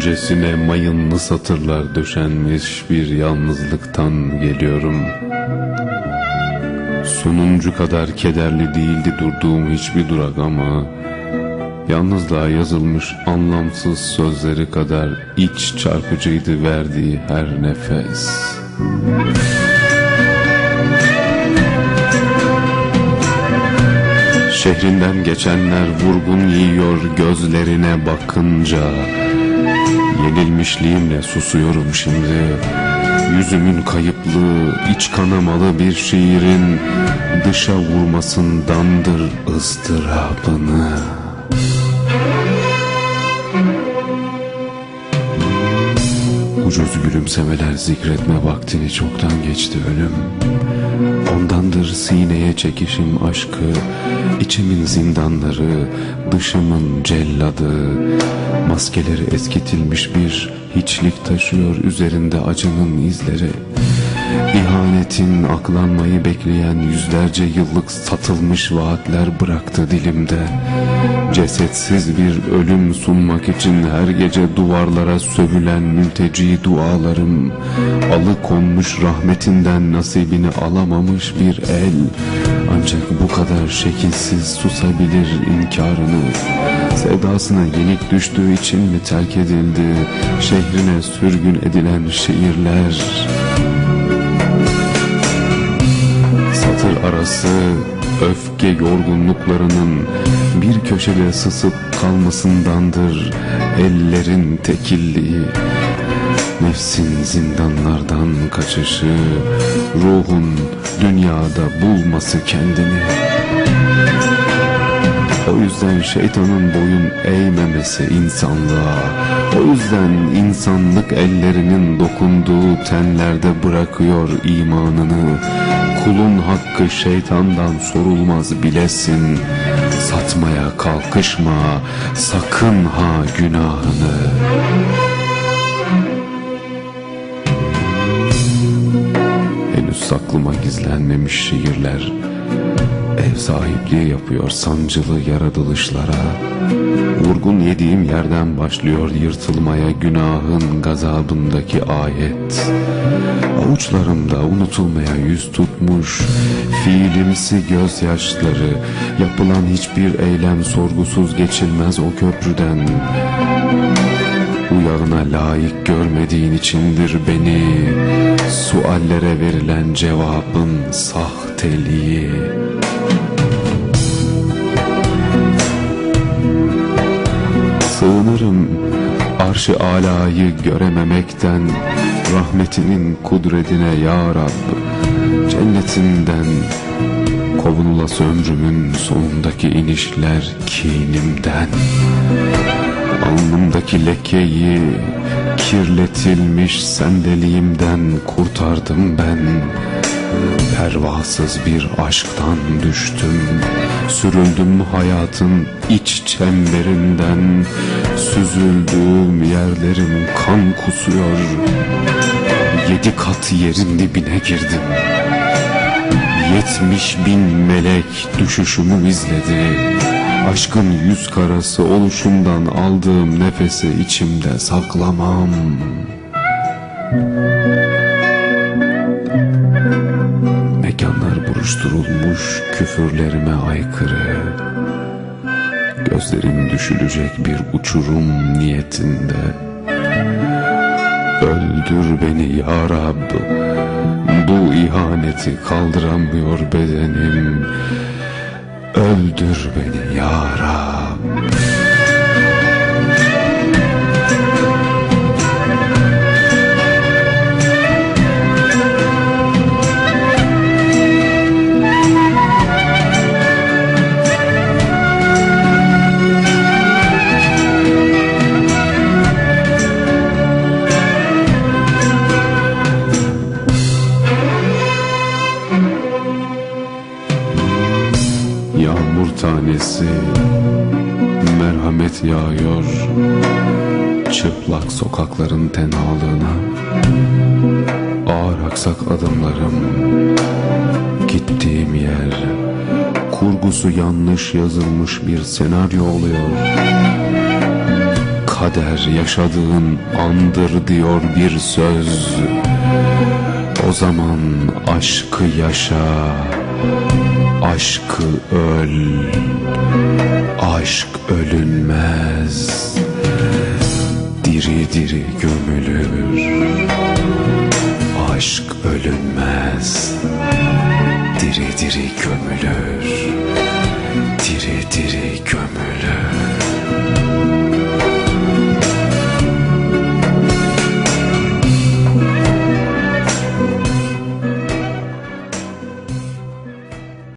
Öncesine mayınlı satırlar döşenmiş bir yalnızlıktan geliyorum. Sonuncu kadar kederli değildi durduğum hiçbir durak ama Yalnızlığa yazılmış anlamsız sözleri kadar iç çarpıcıydı verdiği her nefes. Şehrinden geçenler vurgun yiyor gözlerine bakınca Yenilmişliğimle susuyorum şimdi. Yüzümün kayıplığı iç kanamalı bir şiirin Dışa vurmasındandır ıstırabını Ucuz gülümsemeler zikretme vaktini çoktan geçti ölüm. Ondandır sineye çekişim aşkı içimin zindanları Dışımın celladı. Maskeleri eskitilmiş bir hiçlik taşıyor üzerinde acının izleri İhanetin aklanmayı bekleyen yüzlerce yıllık satılmış vaatler bıraktı dilimde. Cesetsiz bir ölüm sunmak için her gece duvarlara sövülen mülteci dualarım Alıkonmuş rahmetinden nasibini alamamış bir el. Ancak bu kadar şekilsiz susabilir inkarını Sevdasına yenik düştüğü için mi terk edildi? Şehrine sürgün edilen şiirler Satır arası öfke yorgunluklarının bir köşede sısıp kalmasındandır ellerin tekilliği. Nefsin zindanlardan kaçışı, ruhun dünyada bulması kendini. O yüzden şeytanın boyun eğmemesi insanlığa O yüzden insanlık ellerinin dokunduğu tenlerde bırakıyor imanını Kulun hakkı şeytandan sorulmaz bilesin. Satmaya kalkışma sakın ha günahını. Henüz saklıma gizlenmemiş şiirler Ev sahipliği yapıyor sancılı yaratılışlara. Vurgun yediğim yerden başlıyor yırtılmaya günahın gazabındaki ayet. Avuçlarımda unutulmaya yüz tutmuş Fiilimsi gözyaşları. Yapılan hiçbir eylem sorgusuz geçilmez o köprüden. Uyağına layık görmediğin içindir beni. Suallere verilen cevabın sahteliği arşı alayı görememekten Rahmetinin kudretine ya Rab Cennetinden Kovunulası ömrümün sonundaki inişler kinimden. Alnımdaki lekeyi kirletilmiş sendeliğimden kurtardım ben Pervasız bir aşktan düştüm. Sürüldüm hayatın iç çemberinden. Süzüldüğüm yerlerim kan kusuyor. Yedi kat yerin dibine girdim. Yetmiş bin melek düşüşümü izledi. Aşkın yüz karası oluşundan aldığım nefesi içimde saklamam. Mekanlar buruşturulmuş küfürlerime aykırı. Gözlerim düşülecek bir uçurum niyetinde. Öldür beni ya Rab. Bu ihaneti kaldıramıyor bedenim. Öldür beni ya Rab tanesi merhamet yağıyor Çıplak sokakların tenhalığına. Ağır aksak adımlarım Gittiğim yer Kurgusu yanlış yazılmış bir senaryo oluyor. Kader yaşadığın andır diyor bir söz. O zaman aşkı yaşa Aşkı öl, aşk ölünmez. Diri diri gömülür, aşk ölünmez. Diri diri gömülür.